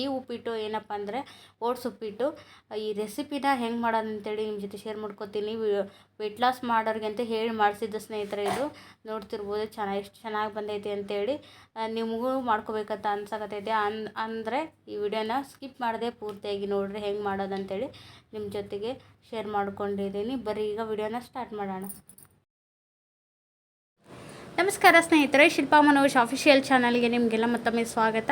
ಈ ಉಪ್ಪಿಟ್ಟು ಏನಪ್ಪ ಅಂದರೆ ಓಟ್ಸ್ ಉಪ್ಪಿಟ್ಟು. ಈ ರೆಸಿಪಿನ ಹೆಂಗೆ ಮಾಡೋದು ಅಂತೇಳಿ ನಿಮ್ಮ ಜೊತೆ ಶೇರ್ ಮಾಡ್ಕೊತೀನಿ. ವೆಯ್ಟ್ ಲಾಸ್ ಮಾಡೋರಿಗೆ ಅಂತ ಹೇಳಿ ಮಾಡಿಸಿದ್ದು ಸ್ನೇಹಿತರೆ ಇದು. ನೋಡ್ತಿರ್ಬೋದು ಚೆನ್ನಾಗಿ ಎಷ್ಟು ಚೆನ್ನಾಗಿ ಬಂದೈತೆ ಅಂತೇಳಿ. ನಿಮಗೂ ಮಾಡ್ಕೋಬೇಕಂತ ಅನ್ಸಕತ್ತೈತೆ ಅನ್, ಅಂದರೆ ಈ ವಿಡಿಯೋನ ಸ್ಕಿಪ್ ಮಾಡದೆ ಪೂರ್ತಿಯಾಗಿ ನೋಡ್ರಿ ಹೆಂಗೆ ಮಾಡೋದಂತೇಳಿ ನಿಮ್ಮ ಜೊತೆಗೆ ಶೇರ್ ಮಾಡ್ಕೊಂಡಿದ್ದೀನಿ. ಬರೀ ಈಗ ವಿಡಿಯೋನ ಸ್ಟಾರ್ಟ್ ಮಾಡೋಣ. ನಮಸ್ಕಾರ ಸ್ನೇಹಿತರೆ, ಶಿಲ್ಪಾ ಮನೋಜ್ ಅಫಿಷಿಯಲ್ ಚಾನಲ್ಗೆ ನಿಮಗೆಲ್ಲ ಮತ್ತೊಮ್ಮೆ ಸ್ವಾಗತ.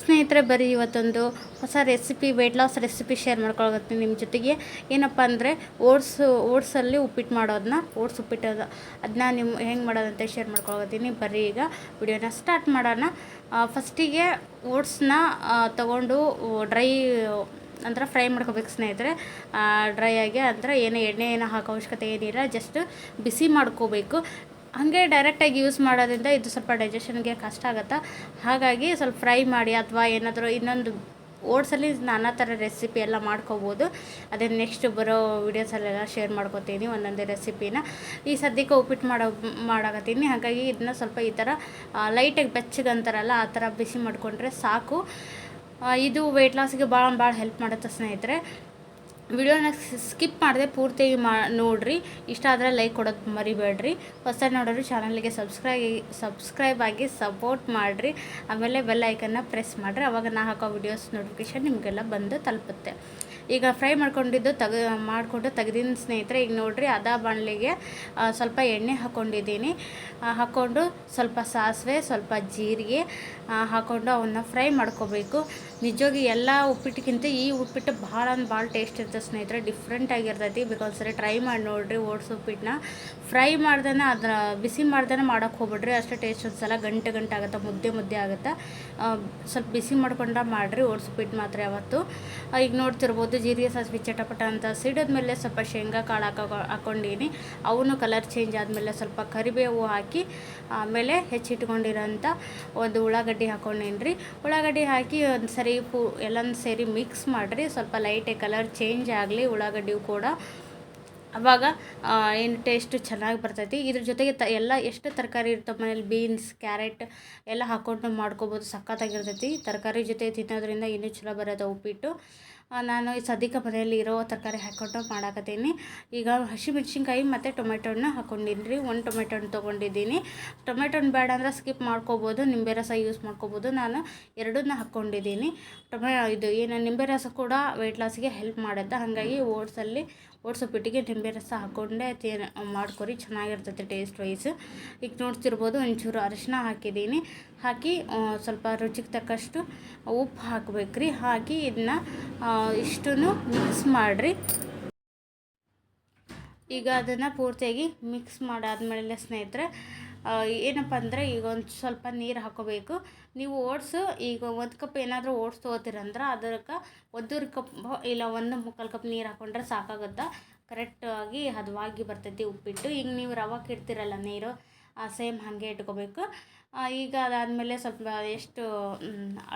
ಸ್ನೇಹಿತರೆ, ಬರೀ ಇವತ್ತೊಂದು ಹೊಸ recipe weight loss recipe share ಮಾಡ್ಕೊಳತ್ತೀನಿ ನಿಮ್ಮ ಜೊತೆಗೆ. ಏನಪ್ಪ ಅಂದರೆ ಓಟ್ಸು ಓಟ್ಸಲ್ಲಿ ಉಪ್ಪಿಟ್ಟು ಮಾಡೋದನ್ನ ಓಟ್ಸ್ ಉಪ್ಪಿಟ್ಟು ಅದನ್ನ ನಿಮ್ಮ ಹೆಂಗೆ ಮಾಡೋದಂತ ಶೇರ್ ಮಾಡ್ಕೊಳತ್ತೀನಿ ಬರೀ ಈಗ ವಿಡಿಯೋನ ಸ್ಟಾರ್ಟ್ ಮಾಡೋಣ. ಫಸ್ಟಿಗೆ ಓಟ್ಸ್ನ ತಗೊಂಡು ಡ್ರೈ ಅಂದ್ರೆ ಫ್ರೈ ಮಾಡ್ಕೋಬೇಕು ಸ್ನೇಹಿತರೆ. ಡ್ರೈ ಆಗಿ ಅಂದರೆ ಏನು ಎಣ್ಣೆ ಏನೋ ಹಾಕೋ ಅವಶ್ಯಕತೆ ಏನಿಲ್ಲ ಜಸ್ಟ್ ಬಿಸಿ ಮಾಡ್ಕೋಬೇಕು. ಹಾಗೆ ಡೈರೆಕ್ಟಾಗಿ ಯೂಸ್ ಮಾಡೋದ್ರಿಂದ ಇದು ಸ್ವಲ್ಪ ಡೈಜೆಷನ್ಗೆ ಕಷ್ಟ ಆಗುತ್ತೆ? ಹಾಗಾಗಿ ಸ್ವಲ್ಪ ಫ್ರೈ ಮಾಡಿ ಅಥವಾ ಏನಾದರೂ ಇನ್ನೊಂದು ಓಟ್ಸಲ್ಲಿ ನಾನಾ ಥರ ರೆಸಿಪಿ ಎಲ್ಲ ಮಾಡ್ಕೋಬೋದು. ಅದೇ ನೆಕ್ಸ್ಟ್ ಬರೋ ವೀಡಿಯೋಸಲ್ಲೆಲ್ಲ ಶೇರ್ ಮಾಡ್ಕೋತೀನಿ ಒಂದೊಂದೇ ರೆಸಿಪಿನ ಈ ಸದ್ಯಕ್ಕೆ ಉಪ್ಪಿಟ್ಟು ಮಾಡೋ, ಮಾಡಾಕತ್ತೀನಿ. ಹಾಗಾಗಿ ಇದನ್ನ ಸ್ವಲ್ಪ ಈ ಥರ ಲೈಟಾಗಿ ಬೆಚ್ಚಗೆ ಅಂತಾರಲ್ಲ, ಆ ಥರ ಬಿಸಿ ಮಾಡಿಕೊಂಡ್ರೆ ಸಾಕು. ಇದು ವೆಯ್ಟ್ ಲಾಸ್ಗೆ ಭಾಳ ಭಾಳ ಹೆಲ್ಪ್ ಮಾಡುತ್ತೆ ಸ್ನೇಹಿತರೆ. ವಿಡಿಯೋನ ಸ್ಕಿಪ್ ಮಾಡದೆ ಪೂರ್ತಿಯಾಗಿ ಮಾ, ನೋಡಿರಿ. ಇಷ್ಟ ಆದರೆ ಲೈಕ್ ಕೊಡೋದು ಮರಿಬೇಡ್ರಿ. ಹೊಸ ನೋಡೋರು ಚಾನಲ್ಗೆ ಸಬ್ಸ್ಕ್ರೈ ಸಬ್ಸ್ಕ್ರೈಬ್ ಆಗಿ ಸಪೋರ್ಟ್ ಮಾಡಿರಿ. ಆಮೇಲೆ ಬೆಲ್ ಐಕನ್ನ ಪ್ರೆಸ್ ಮಾಡಿರಿ. ಅವಾಗ ನಾ ಹಾಕೋ ವಿಡಿಯೋಸ್ ನೋಟಿಫಿಕೇಷನ್ ನಿಮಗೆಲ್ಲ ಬಂದು ತಲುಪುತ್ತೆ. ಈಗ ಫ್ರೈ ಮಾಡ್ಕೊಂಡಿದ್ದು ತೆಗೆ, ಮಾಡಿಕೊಂಡು ತೆಗೆದಿನ ಸ್ನೇಹಿತರೆ, ಈಗ ನೋಡಿರಿ ಅದ ಬಾಣಲಿಗೆ ಸ್ವಲ್ಪ ಎಣ್ಣೆ ಹಾಕ್ಕೊಂಡಿದ್ದೀನಿ ಹಾಕ್ಕೊಂಡು ಸ್ವಲ್ಪ ಸಾಸಿವೆ, ಸ್ವಲ್ಪ ಜೀರಿಗೆ ಹಾಕ್ಕೊಂಡು ಅವನ್ನ ಫ್ರೈ ಮಾಡ್ಕೋಬೇಕು. ನಿಜವಾಗಿ ಎಲ್ಲ ಉಪ್ಪಿಟ್ಟಿಗಿಂತ ಈ ಉಪ್ಪಿಟ್ಟು ಭಾಳ ಅಂದ್ರೆ ಭಾಳ ಟೇಸ್ಟ್ ಇರ್ತದೆ ಸ್ನೇಹಿತರೆ, ಡಿಫ್ರೆಂಟ್ ಆಗಿರ್ತೈತಿ. ಬಿಕಾಸ್ ಸರಿ ಟ್ರೈ ಮಾಡಿ ನೋಡಿರಿ ಓಟ್ಸ್ ಉಪ್ಪಿಟ್ಟನ್ನ ಫ್ರೈ ಮಾಡ್ದೇ ಅದರ, ಬಿಸಿ ಮಾಡ್ದೇ ಮಾಡೋಕ್ಕೆ ಹೋಗ್ಬಿಡ್ರಿ, ಅಷ್ಟು ಟೇಸ್ಟ್ ಅನ್ಸಲ್ಲ ಗಂಟೆ ಗಂಟೆ ಆಗುತ್ತೆ, ಮುದ್ದೆ ಮುದ್ದೆ ಆಗುತ್ತೆ. ಸ್ವಲ್ಪ ಬಿಸಿ ಮಾಡ್ಕೊಂಡ ಮಾಡಿರಿ ಓಟ್ಸ್ ಉಪ್ಪಿಟ್ಟು ಮಾತ್ರ ಯಾವತ್ತು. ಈಗ ನೋಡ್ತಿರ್ಬೋದು ಜೀರಿಗೆ ಸಾಸಿವೆ ಚಟಪಟ ಅಂತ ಸಿಡಿದ್ಮೇಲೆ ಸ್ವಲ್ಪ ಶೇಂಗಾ ಕಾಳು ಹಾಕೋ ಹಾಕ್ಕೊಂಡೀನಿ ಅವನು ಕಲರ್ ಚೇಂಜ್ ಆದಮೇಲೆ ಸ್ವಲ್ಪ ಕರಿಬೇವು ಹಾಕಿ, ಆಮೇಲೆ ಹೆಚ್ಚಿಟ್ಕೊಂಡಿರೋಂಥ ಒಂದು ಉಳ್ಳಾಗಡ್ಡಿ ಹಾಕ್ಕೊಂಡೀನಿ ರೀ ಉಳ್ಳಾಗಡ್ಡಿ ಹಾಕಿ ಒಂದು ಸರಿ ಪೂ ಎಲ್ಲನೂ ಸೇರಿ ಮಿಕ್ಸ್ ಮಾಡಿರಿ. ಸ್ವಲ್ಪ ಲೈಟೇ ಕಲರ್ ಚೇಂಜ್ ಆಗಲಿ ಉಳ್ಳಾಗಡ್ಡಿಯು ಕೂಡ ಅವಾಗ ಏನು ಟೇಸ್ಟ್ ಚೆನ್ನಾಗಿ ಬರ್ತೈತಿ. ಇದ್ರ ಜೊತೆಗೆ ತ, ಎಲ್ಲ ಎಷ್ಟು ತರಕಾರಿ ಇರ್ತವೆ ಮನೇಲಿ? ಬೀನ್ಸ್ ಕ್ಯಾರೆಟ್ ಎಲ್ಲ ಹಾಕ್ಕೊಂಡು ಮಾಡ್ಕೊಬೋದು. ಸಖತ್ತಾಗಿರ್ತೈತಿ. ತರಕಾರಿ ಜೊತೆ ತಿನ್ನೋದ್ರಿಂದ ಇನ್ನೂ ಚಲೋ ಬರುತ್ತೆ ಉಪ್ಪಿಟ್ಟು. ನಾನು ಸದ್ಯಕ್ಕೆ ಮನೆಯಲ್ಲಿ ಇರೋ ತರಕಾರಿ ಹಾಕ್ಕೊಂಡು ಮಾಡಾಕತ್ತೀನಿ. ಈಗ ಹಸಿಮೆಣ್ಸಿನ್ಕಾಯಿ ಮತ್ತು ಟೊಮೆಟೊನ ಹಾಕ್ಕೊಂಡಿನಿ ರೀ ಒಂದು ಟೊಮೆಟೊ ತೊಗೊಂಡಿದ್ದೀನಿ. ಟೊಮೆಟೊ ಹಣ್ಣು ಬೇಡ ಅಂದ್ರೆ ಸ್ಕಿಪ್ ಮಾಡ್ಕೋಬೋದು. ನಿಂಬೆ ರಸ ಯೂಸ್ ಮಾಡ್ಕೋಬೋದು. ನಾನು ಎರಡನ್ನ ಹಾಕ್ಕೊಂಡಿದ್ದೀನಿ ಟೊಮೆ, ಇದು, ಏನು, ನಿಂಬೆ ರಸ ಕೂಡ ವೆಯ್ಟ್ ಲಾಸ್ಗೆ ಹೆಲ್ಪ್ ಮಾಡುತ್ತೆ. ಹಾಗಾಗಿ ಓಟ್ಸಲ್ಲಿ ಓಟ್ಸ್ ಉಪ್ಪಿಟ್ಟಿಗೆ ನಿಂಬೆ ರಸ ಹಾಕ್ಕೊಂಡೆ ತೇ ಮಾಡ್ಕೊರಿ, ಚೆನ್ನಾಗಿರ್ತೈತೆ ಟೇಸ್ಟ್ ವೈಸ್ ಈಗ ನೋಡ್ತಿರ್ಬೋದು ಒಂಚೂರು ಅರಿಶಿನ ಹಾಕಿದ್ದೀನಿ. ಹಾಕಿ ಸ್ವಲ್ಪ ರುಚಿಗೆ ತಕ್ಕಷ್ಟು ಉಪ್ಪು ಹಾಕಬೇಕ್ರಿ. ರೀ ಹಾಕಿ ಇದನ್ನ ಇಷ್ಟನ್ನು ಮಿಕ್ಸ್ ಮಾಡಿರಿ. ಈಗ ಅದನ್ನು ಪೂರ್ತಿಯಾಗಿ ಮಿಕ್ಸ್ ಮಾಡಾದ್ಮೇಲೆ ಸ್ನೇಹಿತರೆ ಏನಪ್ಪ ಅಂದರೆ ಈಗ ಒಂದು ಸ್ವಲ್ಪ ನೀರು ಹಾಕೋಬೇಕು. ನೀವು ಓಟ್ಸು ಈಗ ಒಂದು ಕಪ್ ಏನಾದರೂ ಓಟ್ಸ್ ತೊಗೋತೀರಂದ್ರೆ ಅದಕ್ಕೆ ಒಂದೂವರೆ ಕಪ್ ಇಲ್ಲ ಒಂದು ಮುಕ್ಕಾಲು ಕಪ್ ನೀರು ಹಾಕೊಂಡ್ರೆ ಸಾಕಾಗುತ್ತೆ. ಕರೆಕ್ಟಾಗಿ ಹದವಾಗಿ ಬರ್ತೈತಿ ಉಪ್ಪಿಟ್ಟು. ಈಗ ನೀವು ರವೆ ಇಡ್ತೀರಲ್ಲ ನೀರು ಸೇಮ್ ಹಾಗೆ ಇಟ್ಕೋಬೇಕು. ಈಗ ಅದಾದಮೇಲೆ ಸ್ವಲ್ಪ ಎಷ್ಟು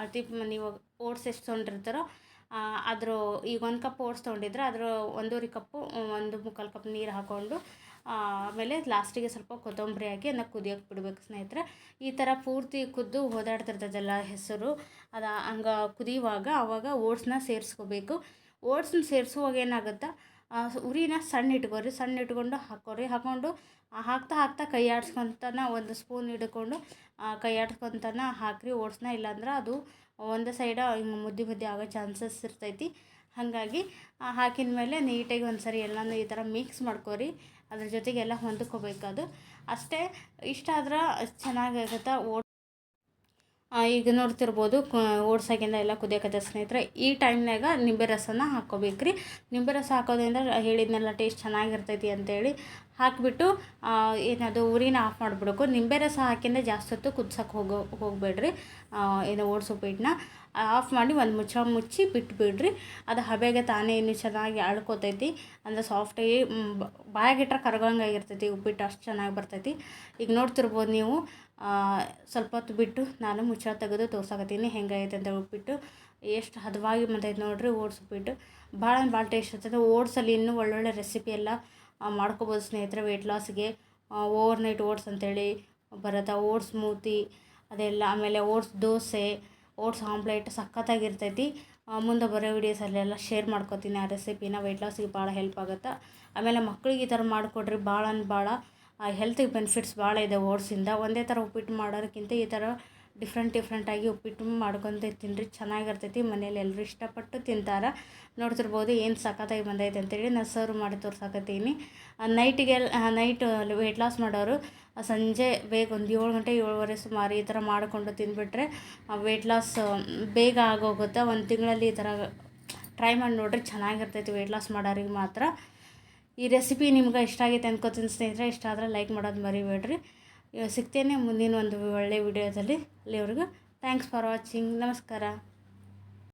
ಅಳತಿ ನೀವು ಓಟ್ಸ್ ಎಷ್ಟು ತೊಗೊಂಡಿರ್ತಾರೋ ಅದ್ರ ಈಗ ಒಂದು ಕಪ್ ಓಟ್ಸ್ ತೊಗೊಂಡಿದ್ರೆ ಅದ್ರ ಒಂದೂವರೆ ಕಪ್ಪು, ಒಂದು ಮುಕ್ಕಾಲು ಕಪ್ ನೀರು ಹಾಕ್ಕೊಂಡು ಆಮೇಲೆ ಲಾಸ್ಟಿಗೆ ಸ್ವಲ್ಪ ಕೊತ್ತಂಬರಿ ಹಾಕಿ ಅದನ್ನ ಕುದಿಯೋಕೆ ಬಿಡ್ಬೇಕು ಸ್ನೇಹಿತರೆ. ಈ ಥರ ಪೂರ್ತಿ ಕುದ್ದು ಓದಾಡ್ತಿರ್ತದಲ್ಲ ಹೆಸರು, ಅದು ಹಂಗೆ ಕುದಿಯುವಾಗ ಆವಾಗ ಓಟ್ಸ್ನ ಸೇರಿಸ್ಕೋಬೇಕು. ಓಟ್ಸ್ನ ಸೇರಿಸುವಾಗ ಏನಾಗುತ್ತೆ? ಉರಿನ ಸಣ್ಣ ಇಟ್ಕೋರಿ, ಸಣ್ಣ ಇಟ್ಕೊಂಡು ಹಾಕೋರಿ. ಹಾಕ್ಕೊಂಡು ಹಾಕ್ತಾ ಹಾಕ್ತಾ ಕೈ ಆಡ್ಸ್ಕೊತಾನ ಒಂದು ಸ್ಪೂನ್ ಹಿಡ್ಕೊಂಡು ಕೈ ಆಡ್ಸ್ಕೊತಾನ ಹಾಕ್ರಿ ಓಟ್ಸ್ನ. ಇಲ್ಲಾಂದ್ರೆ ಅದು ಒಂದು ಸೈಡ ಹಿಂಗೆ ಮುದ್ದೆ ಮುದ್ದೆ ಆಗೋ ಚಾನ್ಸಸ್ ಇರ್ತೈತಿ. ಹಾಗಾಗಿ ಹಾಕಿದ ಮೇಲೆ ನೀಟಾಗಿ ಒಂದು ಸರಿ ಎಲ್ಲನೂ ಈ ಥರ ಮಿಕ್ಸ್ ಮಾಡ್ಕೊರಿ. ಅದ್ರ ಜೊತೆಗೆ ಎಲ್ಲ ಹೊಂದ್ಕೋಬೇಕದು. ಅಷ್ಟೇ ಇಷ್ಟ ಆದ್ರೆ ಚೆನ್ನಾಗಾಗುತ್ತೆ ಆ, ಈಗ ನೋಡ್ತಿರ್ಬೋದು ಓಡ್ಸಾಗಿಂದ ಎಲ್ಲ ಕುದಿಯಕತ್ತೆ ಸ್ನೇಹಿತರೆ. ಈ ಟೈಮ್ನಾಗ ನಿಂಬೆ ರಸನ ಹಾಕ್ಕೋಬೇಕು ನಿಂಬೆ ರಸ ಹಾಕೋದ್ರಿಂದ ಹೇಳಿದ್ನೆಲ್ಲ ಟೇಸ್ಟ್ ಚೆನ್ನಾಗಿರ್ತೈತಿ ಅಂತೇಳಿ ಹಾಕಿಬಿಟ್ಟು ಏನದು ಉರಿನ ಆಫ್ ಮಾಡಿಬಿಡ್ಬೇಕು. ನಿಂಬೆ ರಸ ಹಾಕಿಂದ ಜಾಸ್ತಿ ಹೊತ್ತು ಕುದ್ಸಕ್ಕೆ ಹೋಗೋ ಹೋಗಬೇಡ್ರಿ. ಏನು ಓಡಿಸೋ ಉಪ್ಪಿಟ್ಟನ್ನ ಆಫ್ ಮಾಡಿ ಒಂದು ಮುಚ್ಚ ಮುಚ್ಚಿ ಬಿಟ್ಬಿಡ್ರಿ. ಅದು ಹಬೆಗೆ ತಾನೇ ಇನ್ನು ಚೆನ್ನಾಗಿ ಅಳ್ಕೊತೈತಿ ಅಂದರೆ ಸಾಫ್ಟಾಗಿ ಬಾಯಾಗಿಟ್ರೆ ಕರ್ಗಂಗೆ ಆಗಿರ್ತೈತಿ. ಉಪ್ಪಿಟ್ಟು ಅಷ್ಟು ಚೆನ್ನಾಗಿ ಬರ್ತೈತಿ. ಈಗ ನೋಡ್ತಿರ್ಬೋದು ನೀವು ಸ್ವಲ್ಪ ಹೊತ್ತು ಬಿಟ್ಟು ನಾನು ಮುಚ್ಚ ತೆಗೆದು ತೋರ್ಸಕತ್ತೀನಿ. ಹೆಂಗೈತೆ ಅಂತ ಉಪ್ಪಿಟ್ಟು. ಎಷ್ಟು ಹದವಾಗಿ ಬಂದೈತೆ ನೋಡಿರಿ ಓಟ್ಸ್ ಉಪ್ಪಿಟ್ಟು. ಭಾಳ ಭಾಳ ಟೇಸ್ಟ್ ಇರ್ತದೆ ಓಟ್ಸಲ್ಲಿ ಇನ್ನೂ ಒಳ್ಳೊಳ್ಳೆ ರೆಸಿಪಿ ಎಲ್ಲ ಮಾಡ್ಕೋಬೋದು ಮಾಡ್ಕೊಬೋದು ಸ್ನೇಹಿತರೆ ವೆಯ್ಟ್ ಲಾಸ್ಗೆ ಓವರ್ ನೈಟ್ ಓಟ್ಸ್ ಅಂತೇಳಿ ಬರುತ್ತೆ. ಓಟ್ಸ್ ಸ್ಮೂತಿ ಅದೆಲ್ಲ. ಆಮೇಲೆ ಓಟ್ಸ್ ದೋಸೆ ಓಟ್ಸ್, ಆಮ್ಲೆಟ್ ಸಖತ್ತಾಗಿರ್ತೈತಿ. ಮುಂದೆ ಬರೋ ವೀಡಿಯೋಸಲ್ಲೆಲ್ಲ ಶೇರ್ ಮಾಡ್ಕೊತೀನಿ. ಆ ರೆಸಿಪಿನ ವೆಯ್ಟ್ ಲಾಸಿಗೆ ಭಾಳ ಹೆಲ್ಪ್ ಆಗುತ್ತೆ. ಆಮೇಲೆ ಮಕ್ಳಿಗೆ ಈ ಥರ ಮಾಡಿಕೊಡ್ರಿ. ಭಾಳ ಅಂದ್ರೆ ಭಾಳ ಹೆಲ್ತಿಗೆ ಬೆನಿಫಿಟ್ಸ್ ಭಾಳ ಇದೆ ಓಟ್ಸಿಂದ. ಒಂದೇ ಥರ ಉಪ್ಪಿಟ್ಟು ಮಾಡೋದಕ್ಕಿಂತ ಈ ಥರ ಡಿಫ್ರೆಂಟ್ ಡಿಫ್ರೆಂಟಾಗಿ ಉಪ್ಪಿಟ್ಟು ಮಾಡ್ಕೊತ ತಿನ್ನಿರಿ ಚೆನ್ನಾಗಿರ್ತೈತಿ. ಮನೇಲಿ ಎಲ್ಲರೂ ಇಷ್ಟಪಟ್ಟು ತಿಂತಾರೆ. ನೋಡ್ತಿರ್ಬೋದು ಏನು ಸಖತ್ತಾಗಿ ಬಂದೈತೆ ಅಂತೇಳಿ ನಾನು ಸರ್ವ್ ಮಾಡಿ ತೋರ್ಸಾಕತ್ತೀನಿ. ನೈಟಿಗೆ ನೈಟ್ ವೆಯ್ಟ್ ಲಾಸ್ ಮಾಡೋರು ಸಂಜೆ ಬೇಗ ಒಂದು ಏಳು ಗಂಟೆ, ಏಳುವರೆ ಸುಮಾರು ಈ ಥರ ಮಾಡಿಕೊಂಡು ತಿಂದುಬಿಟ್ರೆ ವೆಯ್ಟ್ ಲಾಸ್ ಬೇಗ ಆಗೋಗುತ್ತೆ. ಒಂದು ತಿಂಗಳಲ್ಲಿ ಈ ಥರ ಟ್ರೈ ಮಾಡಿ ನೋಡ್ರಿ ಚೆನ್ನಾಗಿರ್ತೈತಿ ವೆಯ್ಟ್ ಲಾಸ್ ಮಾಡೋರಿಗೆ ಮಾತ್ರ. ಈ ರೆಸಿಪಿ ನಿಮ್ಗೆ ಇಷ್ಟ ಆಗೈತೆ ಅನ್ಕೋತೀನಿ ಸ್ನೇಹಿತರೆ. ಇಷ್ಟ ಆದರೆ ಲೈಕ್ ಮಾಡೋದು ಮರಿಬೇಡ್ರಿ. ಸಿಗ್ತೇನೆ ಮುಂದಿನ ಒಂದು ಒಳ್ಳೆಯ ವಿಡಿಯೋದಲ್ಲಿ. ಅಲ್ಲಿವರೆಗೂ ಥ್ಯಾಂಕ್ಸ್ ಫಾರ್ ವಾಚಿಂಗ್ ನಮಸ್ಕಾರ.